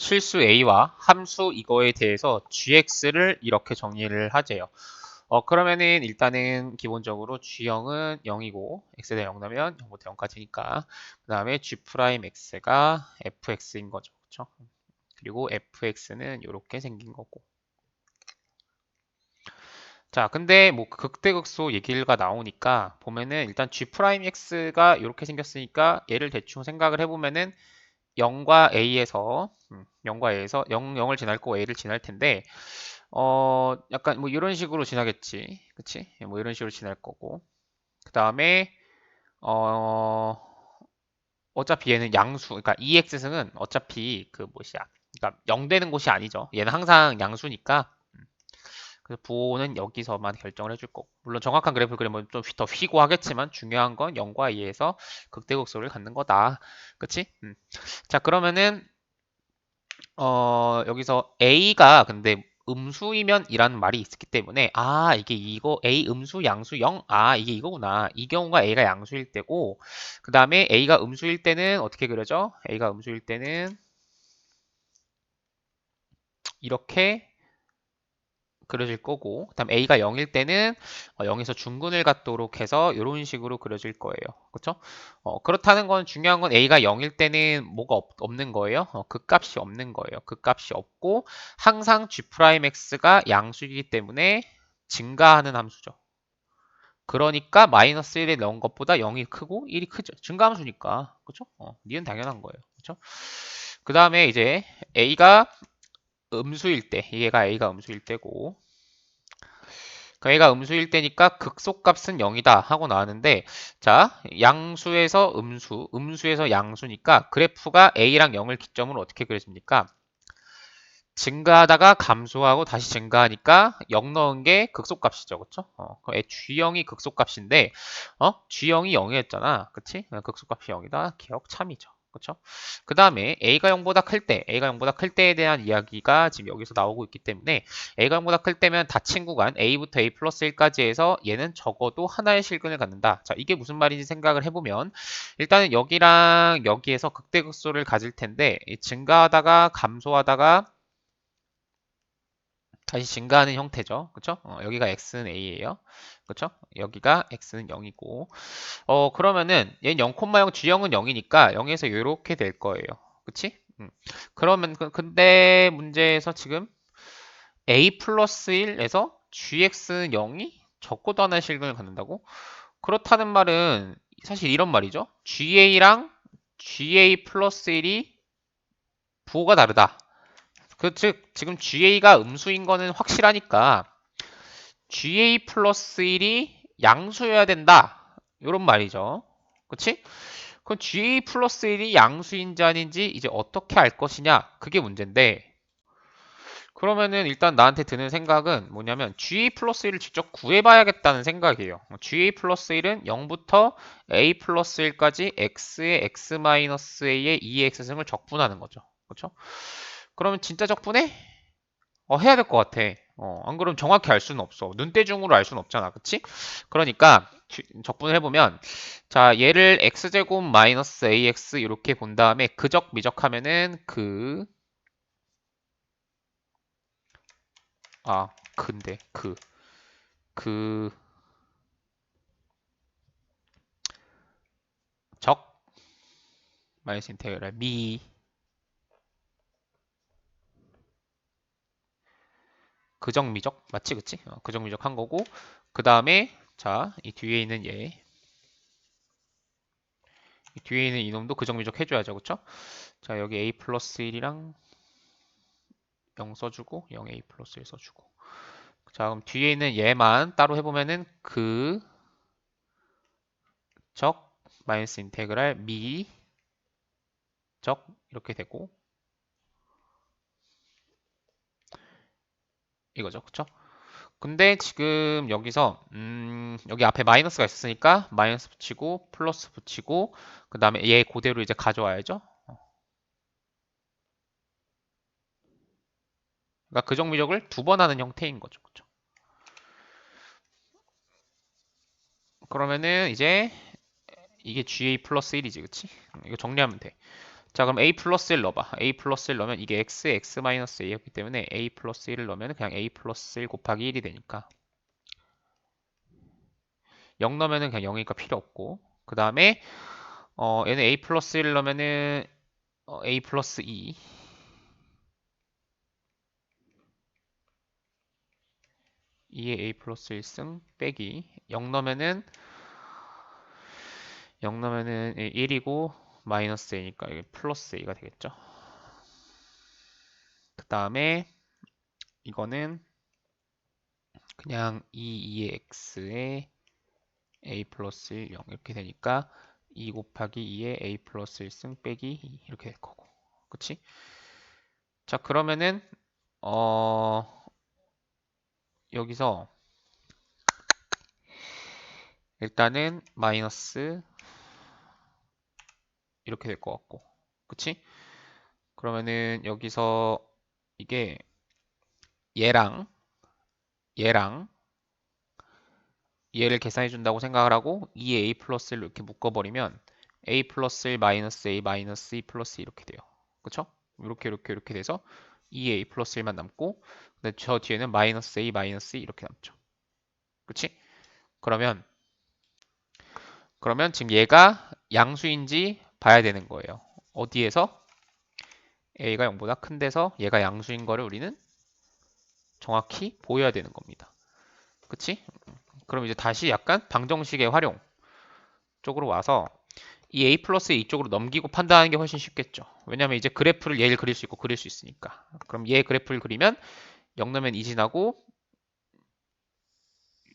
실수 a와 함수 이거에 대해서 gx를 이렇게 정리를 하재요. 어, 그러면은 일단은 기본적으로 g형은 0이고 x에 대한 0 나면 0부터 0까지니까 그 다음에 g'x가 fx인 거죠. 그쵸? 그리고 fx는 이렇게 생긴 거고 자, 근데 뭐 극대극소 얘기가 나오니까 보면은 일단 g'x가 이렇게 생겼으니까 얘를 대충 생각을 해보면은 0과 a에서 음, 0과 a에서 0, 0을 지날 거고 a를 지날 텐데 어 약간 뭐 이런 식으로 지나겠지. 그치? 뭐 이런 식으로 지날 거고. 그 다음에 어 어차피 얘는 양수 그러니까 EX승은 어차피 그 뭐시야? 그러니까 0 되는 곳이 아니죠. 얘는 항상 양수니까 음. 그래서 부호는 여기서만 결정을 해줄 거고 물론 정확한 그래프를 그리면 좀 더 휘고 하겠지만 중요한 건 0과 2에서 극대극소를 갖는 거다 그치? 음. 자 그러면은 어 여기서 A가 근데 음수이면 이라는 말이 있기 때문에 아 이게 이거 A 음수 양수 0? 아 이게 이거구나 이 경우가 A가 양수일 때고 그 다음에 A가 음수일 때는 어떻게 그려져? A가 음수일 때는 이렇게 그려질 거고 그 다음 a가 0일 때는 0에서 어, 중근을 갖도록 해서 이런 식으로 그려질 거예요. 그렇죠? 어, 그렇다는 건 중요한 건 a가 0일 때는 뭐가 없, 는 거예요? 어, 그 값이 없는 거예요. 그 값이 없고 항상 g'x가 양수이기 때문에 증가하는 함수죠. 그러니까 마이너스 1에 넣은 것보다 0이 크고 1이 크죠. 증가함수니까. 그렇죠? 어, 니은 당연한 거예요. 그렇죠? 그 다음에 이제 a가 음수일 때 얘가 a가 음수일 때고 그 a가 음수일 때니까 극소값은 0이다 하고 나왔는데 자 양수에서 음수 음수에서 양수니까 그래프가 a랑 0을 기점으로 어떻게 그려집니까 증가하다가 감소하고 다시 증가하니까 0 넣은 게 극소값이죠. 그쵸? 어, G형이 극소값인데, 어? G형이 0이었잖아. 그치? 극소값이 0이다. 기억 참이죠. 그렇죠? 그 다음에 a가 0보다 클 때, a가 0보다 클 때에 대한 이야기가 지금 여기서 나오고 있기 때문에 a가 0보다 클 때면 닫힌 구간 a부터 a 플러스 1까지 해서 얘는 적어도 하나의 실근을 갖는다. 자, 이게 무슨 말인지 생각을 해보면 일단은 여기랑 여기에서 극대극소를 가질 텐데 증가하다가 감소하다가 다시 증가하는 형태죠. 그쵸? 어, 여기가 x는 a예요. 그쵸? 여기가 x는 0이고 어 그러면은 얘는 0,0 g형은 0이니까 0에서 이렇게 될 거예요. 그치? 음. 그러면 그, 근데 문제에서 지금 a 플러스 1에서 gx는 0이 적고도 하나의 실근을 갖는다고? 그렇다는 말은 사실 이런 말이죠. ga랑 ga 플러스 1이 부호가 다르다. 그, 즉, 지금 GA가 음수인 거는 확실하니까 GA 플러스 1이 양수여야 된다. 이런 말이죠. 그치? 그럼 GA 플러스 1이 양수인지 아닌지 이제 어떻게 알 것이냐? 그게 문제인데 그러면은 일단 나한테 드는 생각은 뭐냐면 GA 플러스 1을 직접 구해봐야겠다는 생각이에요. GA 플러스 1은 0부터 A 플러스 1까지 X의 X 마이너스 A의 2X승을 적분하는 거죠. 그렇죠? 그러면 진짜 적분해? 어, 해야 될 것 같아. 어, 안 그러면 정확히 알 수는 없어. 눈대중으로 알 수는 없잖아. 그치? 그러니까 적분을 해보면 자 얘를 x제곱 마이너스 ax 이렇게 본 다음에 그적 미적 하면은 그 아, 근데 그 그 적 마이너스 인테그랄 미 그정미적 맞지 그치? 어, 그정미적 한 거고 그 다음에 자 이 뒤에 있는 얘 뒤에 있는 이놈도 그정미적 해줘야죠 그쵸? 자 여기 a 플러스 1이랑 0 써주고 0a 플러스 1 써주고 자 그럼 뒤에 있는 얘만 따로 해보면은 그 적 마이너스 인테그랄 미 적 이렇게 되고 이거죠. 그쵸? 근데 지금 여기서 음, 여기 앞에 마이너스가 있었으니까 마이너스 붙이고 플러스 붙이고 그 다음에 얘 그대로 이제 가져와야죠. 어. 그러니까 그 정미적을 두 번 하는 형태인 거죠. 그쵸? 그러면은 이제 이게 GA 플러스 1이지, 그치? 이거 정리하면 돼. 자, 그럼 a 플러스 1 넣어봐. a 플러스 1 넣으면 이게 x, x 마이너스 a였기 때문에 a 플러스 1을 넣으면 그냥 a 플러스 1 곱하기 1이 되니까. 0 넣으면은 그냥 0이니까 필요 없고. 그 다음에 어, 얘는 a 플러스 1 넣으면은 어, a 플러스 2 2의 a 플러스 1승 빼기. 0 넣으면은 0 넣으면은 1이고 마이너스 a니까 이게 플러스 a가 되겠죠. 그 다음에 이거는 그냥 2, 2의 x에 a 플러스 1, 0 이렇게 되니까 2 곱하기 2의 a 플러스 1승 빼기 2 이렇게 될 거고 그치? 자 그러면은 어 여기서 일단은 마이너스 이렇게 될 것 같고 그치? 그러면은 여기서 이게 얘랑 얘랑 얘를 계산해 준다고 생각을 하고 2의 a 플러스 1로 이렇게 묶어버리면 a 플러스 1 마이너스 a 마이너스 2 플러스 이렇게 돼요. 그쵸? 이렇게 이렇게 이렇게 돼서 2의 a 플러스 1만 남고 근데 저 뒤에는 마이너스 a 마이너스 2 이렇게 남죠. 그치? 그러면 그러면 지금 얘가 양수인지 봐야 되는 거예요. 어디에서? a가 0보다 큰 데서 얘가 양수인 거를 우리는 정확히 보여야 되는 겁니다. 그치? 그럼 이제 다시 약간 방정식의 활용 쪽으로 와서 이 a 플러스 이쪽으로 넘기고 판단하는 게 훨씬 쉽겠죠. 왜냐면 이제 그래프를 얘를 그릴 수 있고 그릴 수 있으니까. 그럼 얘 그래프를 그리면 0 넣으면 이진하고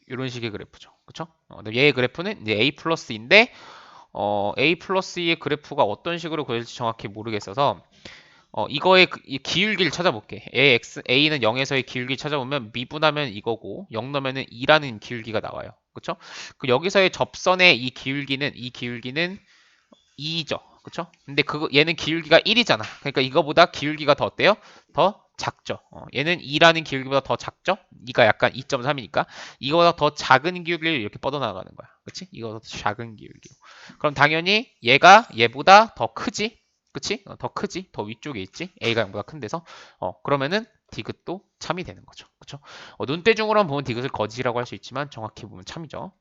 이런 식의 그래프죠. 그쵸? 어, 얘의 그래프는 이제 a 플러스인데 어, a 플러스의 그래프가 어떤 식으로 그릴지 정확히 모르겠어서 어, 이거의 그- 이 기울기를 찾아볼게. ax, a는 0에서의 기울기 찾아보면 미분하면 이거고 0 넣으면 2라는 기울기가 나와요. 그쵸? 그 여기서의 접선의 이 기울기는 이 기울기는 2죠. 그쵸? 근데 그거 얘는 기울기가 1이잖아. 그러니까 이거보다 기울기가 더 어때요? 더 작죠. 어, 얘는 2라는 기울기보다 더 작죠? 2가 약간 2.3이니까 이거보다 더 작은 기울기를 이렇게 뻗어나가는 거야. 그치? 이거보다 더 작은 기울기. 그럼 당연히 얘가 얘보다 더 크지? 그치? 어, 더 크지? 더 위쪽에 있지? A가 0보다 큰 데서. 어, 그러면은 디귿도 참이 되는 거죠. 그쵸? 어, 눈대중으로만 보면 디귿을 거지라고 할 수 있지만 정확히 보면 참이죠.